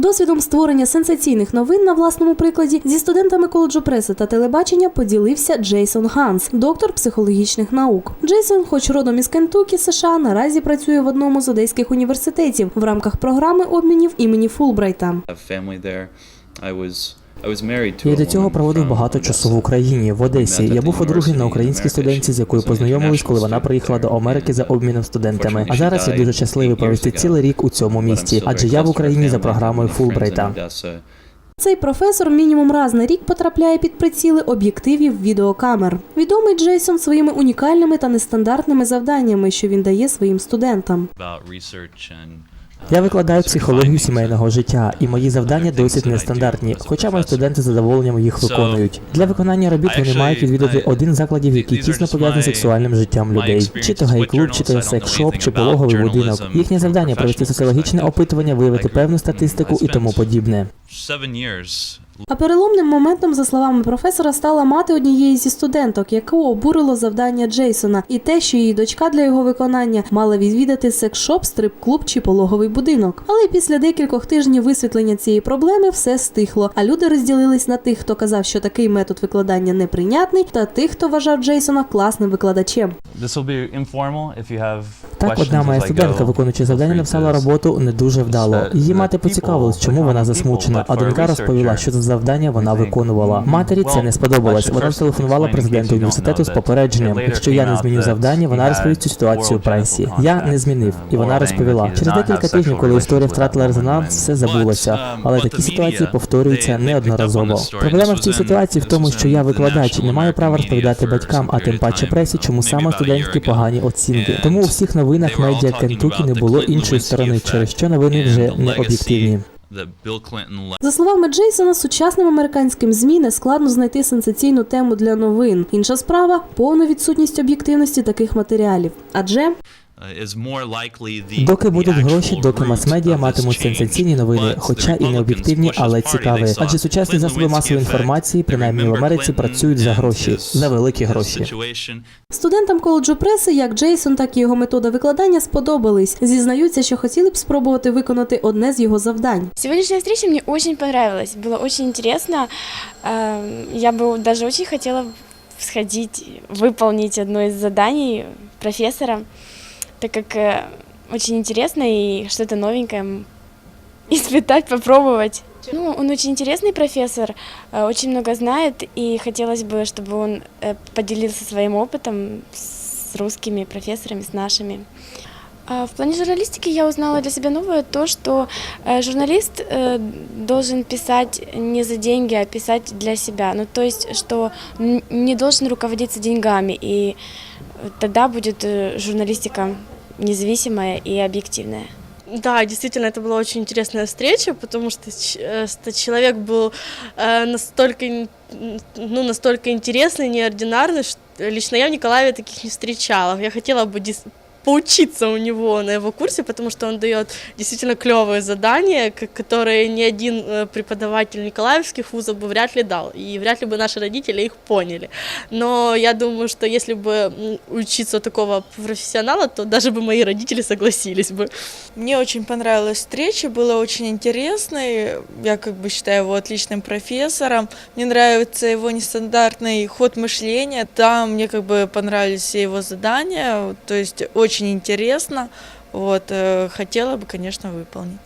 Досвідом створення сенсаційних новин на власному прикладі зі студентами коледжу преси та телебачення поділився Джейсон Ганс, доктор психологічних наук. Джейсон, хоч родом із Кентукі, США, наразі працює в одному з одеських університетів в рамках програми обмінів імені Фулбрайта. Я до цього проводив багато часу в Україні, в Одесі. Я був одружений на українській студентці, з якою познайомились, коли вона приїхала до Америки за обміном студентами. А зараз я дуже щасливий провести цілий рік у цьому місті, адже я в Україні за програмою Фулбрайта. Цей професор мінімум раз на рік потрапляє під приціли об'єктивів відеокамер. Відомий Джейсон своїми унікальними та нестандартними завданнями, що він дає своїм студентам. Uh, Я викладаю психологію сімейного життя, і мої завдання досить нестандартні, хоча мої студенти з задоволенням їх виконують. Для виконання робіт вони мають відвідати один з закладів, який тісно пов'язаний з сексуальним життям людей, чи то гей-клуб, чи то секс-шоп, чи пологовий будинок. Їхнє завдання провести соціологічне опитування, виявити певну статистику і тому подібне. А переломним моментом, за словами професора, стала мати однієї зі студенток, яку обурило завдання Джейсона, і те, що її дочка для його виконання мала відвідати секс-шоп, стрип-клуб чи пологовий будинок. Але після декількох тижнів висвітлення цієї проблеми все стихло. А люди розділились на тих, хто казав, що такий метод викладання неприйнятний, та тих, хто вважав Джейсона класним викладачем. This will be informal Так, одна моя студентка, виконуючи завдання, написала роботу не дуже вдало. Її мати поцікавилась, чому вона засмучена. А донька розповіла, що за завдання вона виконувала. Матері це не сподобалось. Вона зателефонувала президенту університету з попередженням. Якщо я не зміню завдання, вона розповість цю ситуацію пресі. Я не змінив, і вона розповіла. Через декілька тижнів, коли історія втратила резонанс, все забулося. Але такі ситуації повторюються неодноразово. Проблема в цій ситуації в тому, що я викладач і не маю права розповідати батькам, а тим паче пресі, чому саме студентські погані оцінки. Тому у всіх новинах медіа Кентукі не було іншої сторони, через що новини вже не об'єктивні. За словами Джейсона, сучасним американським змі не складно знайти сенсаційну тему для новин. Інша справа повна відсутність об'єктивності таких матеріалів. Адже uh, is more likely the Доки будуть the гроші, actual доки root мас-медіа of this матимуть change. сенсаційні новини, But хоча the і не Republicans об'єктивні, push але this party. цікаві. They saw Адже сучасні Clinton засоби Lewinsky масової effect. інформації, They принаймні в remember Америці, Clinton працюють за and гроші, his- за великі his гроші. situation. студентам коледжу преси, як Джейсон, так і його метода викладання сподобались. Зізнаються, що хотіли б спробувати виконати одне з його завдань. Сегодняшняя встреча мне очень понравилась, было очень интересно. Эм, Я бы даже очень хотела сходить, выполнить одно из заданий профессора, так как э, очень интересно и что-то новенькое м, испытать, попробовать. Ну, он очень интересный профессор, э, очень много знает, и хотелось бы, чтобы он э, поделился своим опытом с русскими профессорами, с нашими. А В плане журналистики я узнала для себя новое то, что э, журналист э, должен писать не за деньги, а писать для себя. Ну, то есть, что не должен руководиться деньгами, и тогда будет э, журналистика независимая и объективная. Да, действительно, это была очень интересная встреча, потому что человек был настолько, ну, настолько интересный, неординарный, что лично я в Николаеве таких не встречала. Я хотела бы поучиться у него на его курсе, потому что он дает действительно клевые задания, которые ни один э, преподаватель николаевских вузов бы вряд ли дал, и вряд ли бы наши родители их поняли. Но я думаю, что если бы учиться у такого профессионала, то даже бы мои родители согласились бы. Мне очень понравилась встреча, было очень интересно. Я как бы считаю его отличным профессором. Мне нравится его нестандартный ход мышления. Там мне как бы понравились все его задания. То есть очень интересно. Вот, э, хотела бы, конечно, выполнить.